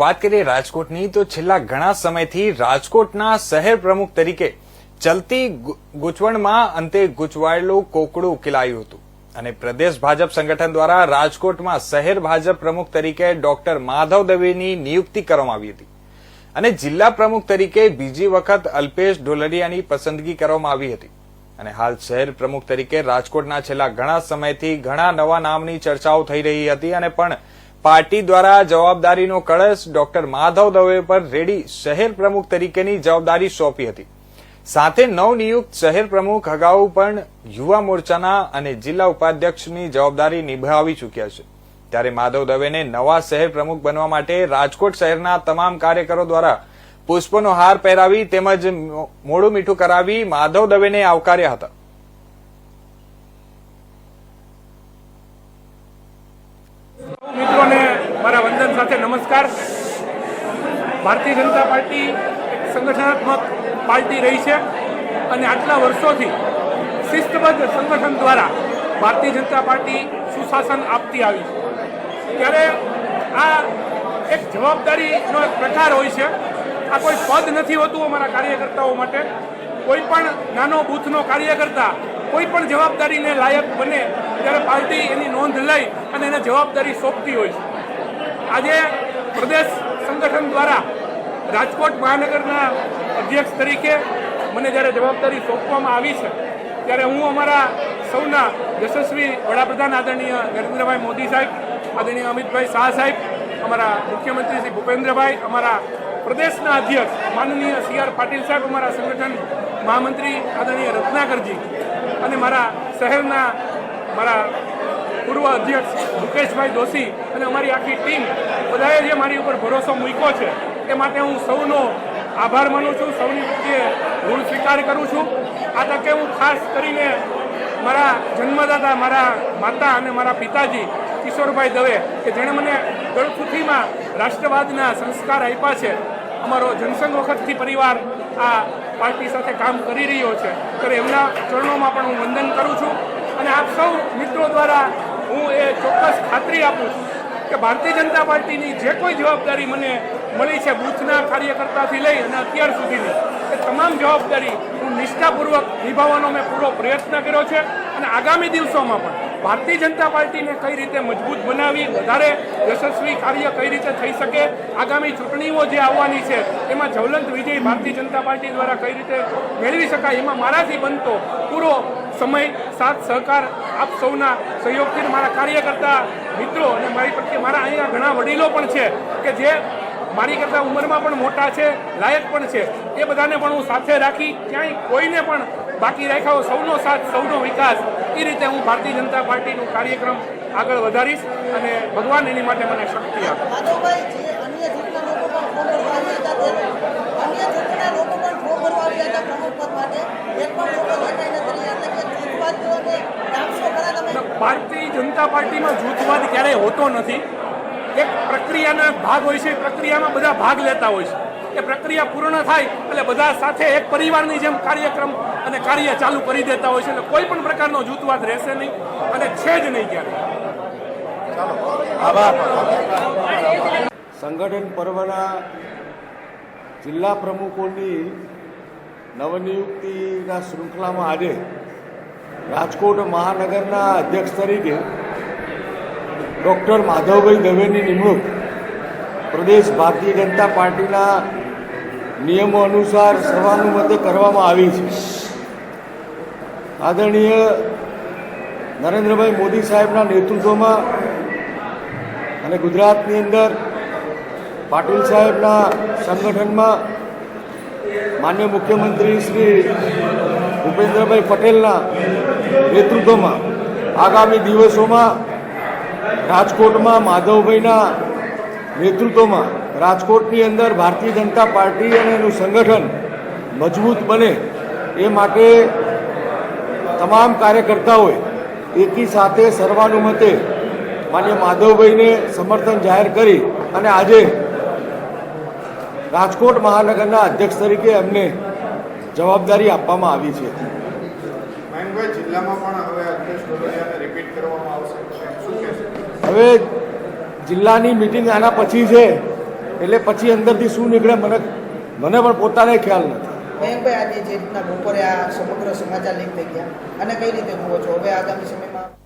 વાત કરીએ રાજકોટની, તો છેલ્લા ઘણા સમયથી રાજકોટના શહેર પ્રમુખ તરીકે ચલતી ગૂંચવણમાં અંતે ગૂંચવાયેલું કોકડું ઉકેલાયું હતું. અને પ્રદેશ ભાજપ સંગઠન દ્વારા રાજકોટમાં શહેર ભાજપ પ્રમુખ તરીકે ડોક્ટર માધવ દવેની નિયુક્તિ કરવામાં આવી હતી. અને જિલ્લા પ્રમુખ તરીકે બીજી વખત અલ્પેશ ઢોલરિયાની પસંદગી કરવામાં આવી હતી. અને હાલ શહેર પ્રમુખ તરીકે રાજકોટના છેલ્લા ઘણા સમયથી ઘણા નવા નામની ચર્ચાઓ થઈ રહી હતી અને પણ પાર્ટી દ્વારા જવાબદારીનો કળશ ડોક્ટર માધવ દવે પર રેડી શહેર પ્રમુખ તરીકેની જવાબદારી સોંપી હતી. સાથે નવનિયુક્ત શહેર પ્રમુખ અગાઉ પણ યુવા મોરચાના અને જિલ્લા ઉપાધ્યક્ષની જવાબદારી નિભાવી ચૂક્યા છે. ત્યારે માધવ દવેને નવા શહેર પ્રમુખ બનવા માટે રાજકોટ શહેરના તમામ કાર્યકરો દ્વારા પુષ્પનો હાર પહેરાવી તેમજ મોડું મીઠું કરાવી માધવ દવેને આવકાર્યા હતા સૌ મિત્રોને મારા વંદન સાથે નમસ્કાર. ભારતીય જનતા પાર્ટી એક સંગઠનાત્મક પાર્ટી રહી છે અને આટલા વર્ષોથી શિસ્તબદ્ધ સંગઠન દ્વારા ભારતીય જનતા પાર્ટી સુશાસન આપતી આવી છે. ત્યારે આ એક જવાબદારીનો એક પ્રકાર હોય છે. આ કોઈ પદ નથી હોતું અમારા કાર્યકર્તાઓ માટે. કોઈ પણ નાનો બૂથનો કાર્યકર્તા કોઈ પણ જવાબદારીને લાયક બને ત્યારે પાર્ટી એની નોંધ લઈ અને એને જવાબદારી સોંપતી હોય છે. આજે પ્રદેશ સંગઠન દ્વારા રાજકોટ મહાનગરના અધ્યક્ષ તરીકે મને જ્યારે જવાબદારી સોંપવામાં આવી છે, ત્યારે હું અમારા સૌના યશસ્વી વડાપ્રધાન આદરણીય નરેન્દ્રભાઈ મોદી સાહેબ, આદરણીય અમિતભાઈ શાહ સાહેબ, અમારા મુખ્યમંત્રી શ્રી ભૂપેન્દ્રભાઈ, અમારા પ્રદેશના અધ્યક્ષ માનનીય સી આર પાટીલ સાહેબ, અમારા સંગઠન મહામંત્રી આદરણીય રત્નાકરજી અને મારા શહેરના મારા પૂર્વ અધ્યક્ષ મુકેશભાઈ દોશી અને અમારી આખી ટીમ બધાએ જે મારી ઉપર ભરોસો મૂક્યો છે, એ માટે હું સૌનો આભાર માનું છું, સૌની પ્રત્યે ઋણ સ્વીકાર કરું છું. આ તકે હું ખાસ કરીને મારા જન્મદાતા, મારા માતા અને મારા પિતાજી કિશોરભાઈ દવે, કે જેણે મને ગળથુથીમાં રાષ્ટ્રવાદના સંસ્કાર આપ્યા છે, અમારો જનસંઘ વખતથી પરિવાર આ પાર્ટી સાથે કામ કરી રહ્યો છે. તો એમના ચરણોમાં પણ હું વંદન કરું છું. અને આપ સૌ મિત્રો દ્વારા હું એ ચોક્કસ ખાતરી આપું છું કે ભારતીય જનતા પાર્ટીની જે કોઈ જવાબદારી મને મળી છે બૂથના કાર્યકર્તાથી લઈ અને અત્યાર સુધીની, એ તમામ જવાબદારી હું નિષ્ઠાપૂર્વક નિભાવવાનો મેં પૂરો પ્રયત્ન કર્યો છે. અને આગામી દિવસોમાં પણ ભારતીય જનતા પાર્ટીને કઈ રીતે મજબૂત બનાવી, વધારે યશસ્વી કાર્ય કઈ રીતે થઈ શકે, આગામી ચૂંટણીઓ જે આવવાની છે, એમાં જ્વલંત વિજય ભારતીય જનતા પાર્ટી દ્વારા કઈ રીતે મેળવી શકાય, એમાં મારાથી બનતો પૂરો સમય, સાથ, સહકાર આપ સૌના સહયોગથી મારા કાર્યકર્તા મિત્રો અને મારી પ્રત્યે મારા અહીંયા ઘણા વડીલો પણ છે કે જે મારી કરતાં ઉંમરમાં પણ મોટા છે, લાયક પણ છે, એ બધાને પણ હું સાથે રાખી, ક્યાંય કોઈને પણ બાકી રાખ્યા સૌનો સાથ સૌનો વિકાસ. એ રીતે હું ભારતીય જનતા પાર્ટીનું કાર્યક્રમ આગળ વધારીશ અને ભગવાન એની માટે મને શક્તિ આપે. ભારતીય જનતા પાર્ટીમાં જૂથવાદ ક્યારેય હોતો નથી. એક પ્રક્રિયાના ભાગ હોય છે પ્રક્રિયામાં બધા ભાગ લેતા હોય છે. એ પ્રક્રિયા પૂર્ણ થાય એટલે બધા સાથે એક પરિવારની જેમ કાર્યક્રમ અને કાર્ય ચાલુ કરી દેતા હોય છે એટલે કોઈ પણ પ્રકારનો જૂથવાદ રહેશે નહીં અને છે જ નહીં ક્યારે. સંગઠન પર્વના જિલ્લા પ્રમુખોની નવનિયુક્તિના શૃંખલામાં આજે રાજકોટ મહાનગરના અધ્યક્ષ તરીકે ડૉક્ટર માધવભાઈ દવેની નિમણૂક પ્રદેશ ભારતીય જનતા પાર્ટીના નિયમો અનુસાર સર્વાનુમતે કરવામાં આવી છે. આદરણીય નરેન્દ્રભાઈ મોદી સાહેબના નેતૃત્વમાં અને ગુજરાતની અંદર પાટીલ સાહેબના સંગઠનમાં માન્ય મુખ્યમંત્રી શ્રી ભૂપેન્દ્રભાઈ પટેલના નેતૃત્વમાં આગામી દિવસોમાં રાજકોટમાં માધવભાઈના નેતૃત્વમાં રાજકોટની અંદર ભારતીય જનતા પાર્ટી અને એનું સંગઠન મજબૂત બને એ માટે તમામ કાર્યકર્તાઓએ એકી સાથે સર્વાનુમતે માન્ય માધવભાઈને સમર્થન જાહેર કરી અને આજે રાજકોટ મહાનગરના અધ્યક્ષ તરીકે એમને જવાબદારી આપવામાં આવી છે. હવે જિલ્લાની મિટિંગ આના પછી છે. એટલે પછી અંદરથી શું નીકળે મને મને પણ પોતાને ખ્યાલ નથી. મયંકભાઈ આજે જે રીતના બપોરે આ સમગ્ર સમાચાર લીક થઈ ગયા. અને કઈ રીતે જુઓ છો? હવે આગામી સમય